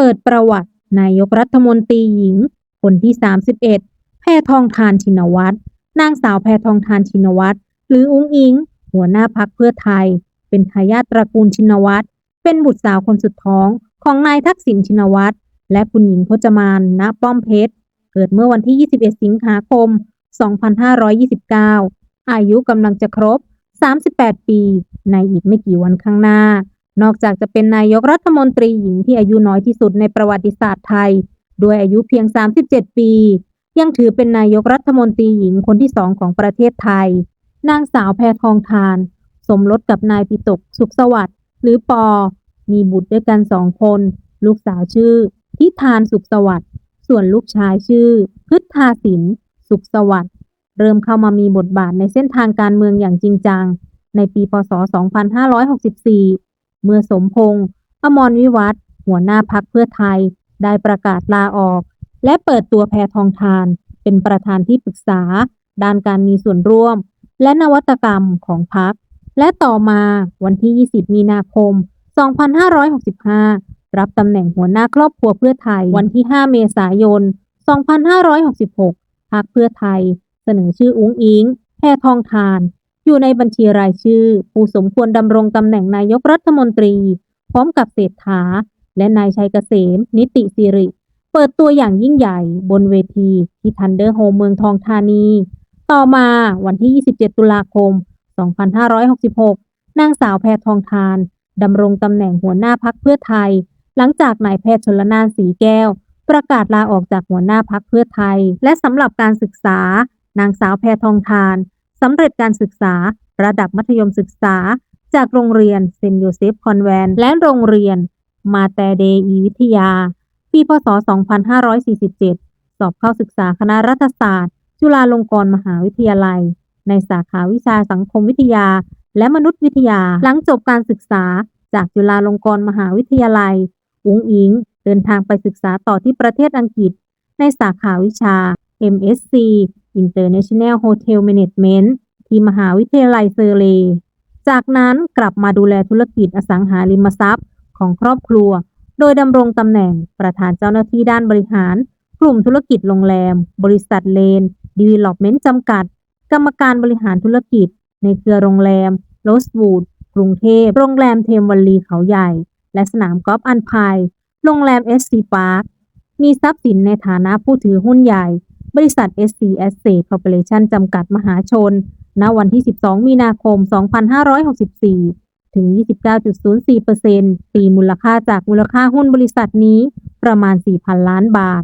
เปิดประวัตินายกรัฐมนตรีหญิง คนที่ 31 แพทองทานชินวัตร นางสาวแพทองทานชินวัตร หรืออุ้งอิง หัวหน้าพักเพื่อไทย เป็นทายาทตระกูลชินวัตร เป็นบุตรสาวคนสุดท้องของนายทักษิณชินวัตร และคุณหญิงพจมาน ณ ป้อมเพชร เกิดเมื่อวันที่ 21 สิงหาคม 2529 อายุกำลังจะครบ 38 ปี ในอีกไม่กี่วันข้างหน้า นอกจากจะเป็นนายกรัฐมนตรีหญิงที่อายุน้อยที่สุดในประวัติศาสตร์ไทย ด้วยอายุเพียง 37 ปี ยังถือเป็นนายกรัฐมนตรีหญิงคนที่สองของประเทศไทย นางสาวแพทองทาน สมรสกับนายปิตกสุขสวัสดิ์หรือปอ มีบุตรด้วยกันสองคน ลูกสาวชื่อ ทิธานสุขสวัสดิ์ส่วนลูกชายชื่อพฤทธาสินสุขสวัสดิ์เริ่มเข้ามามีบทบาทในเส้นทางการเมืองอย่างจริงจัง ในปีพศ 2564 เมื่อสมพงษ์อมรวิวัฒหัวหน้าพักเพื่อไทย ได้ประกาศลาออก และเปิดตัวแพทองทาน เป็นประธานที่ปรึกษา ด้านการมีส่วนร่วม และนวัตกรรมของพัก และต่อมาวันที่ 20 มีนาคม 2565 รับตำแหน่งหัวหน้าครอบครัวเพื่อไทย วันที่ 5 เมษายน 2566พักเพื่อไทย เสนอชื่ออุ้งอิงแพทองทาน อยู่ในบัญชีรายชื่อ ผู้สมควรดำรงตำแหน่งนายกรัฐมนตรี พร้อมกับเศรษฐา และนายชัยเกษม นิติสิริ เปิดตัวอย่างยิ่งใหญ่ บนเวทีที่ทันเดอร์โฮมเมืองทองธานี ต่อมาวันที่ 27 ตุลาคม 2566 นางสาวแพทองทานดำรงตำแหน่งหัวหน้าพักเพื่อไทย หลังจากนายแพทย์ชลนานสีแก้ว ประกาศลาออกจากหัวหน้าพักเพื่อไทย และสำหรับการศึกษานางสาวแพทองทาน สำเร็จการศึกษา ระดับมัธยมศึกษา จากโรงเรียนเซนต์โยเซฟคอนแวนและโรงเรียน มาแต่เดอีวิทยา ปีพศ 2547 สอบเข้าศึกษาคณะรัฐศาสตร์ จุฬาลงกรณ์มหาวิทยาลัย ในสาขาวิชาสังคมวิทยา และมนุษยวิทยา หลังจบการศึกษา จากจุฬาลงกรณ์มหาวิทยาลัย อุ๋งอิง เดินทางไปศึกษาต่อที่ประเทศอังกฤษ ในสาขาวิชา MSc International Hotel Management ที่มหาวิทยาลัยเซอร์เลจากนั้นกลับมาดูแลธุรกิจอสังหาริมทรัพย์ของครอบครัว โดยดำรงตำแหน่งประธานเจ้าหน้าที่ด้านบริหาร กลุ่มธุรกิจโรงแรม บริษัทเลนดีเวล็อปเมนต์จำกัด กรรมการบริหารธุรกิจ ในเครือโรงแรมโรสวูดกรุงเทพ โรงแรมเทมวันลีเขาใหญ่ และสนามกอล์ฟอันพาย โรงแรมเอสซีพาร์ค มีทรัพย์สินในฐานะผู้ถือหุ้นใหญ่ บริษัท SC Asset Corporation จำกัดมหาชน ณ วันที่ 12 มีนาคม 2564 ถึง 29.04%ปีมูลค่าจากมูลค่าหุ้นบริษัทนี้ประมาณ 4,000 ล้านบาท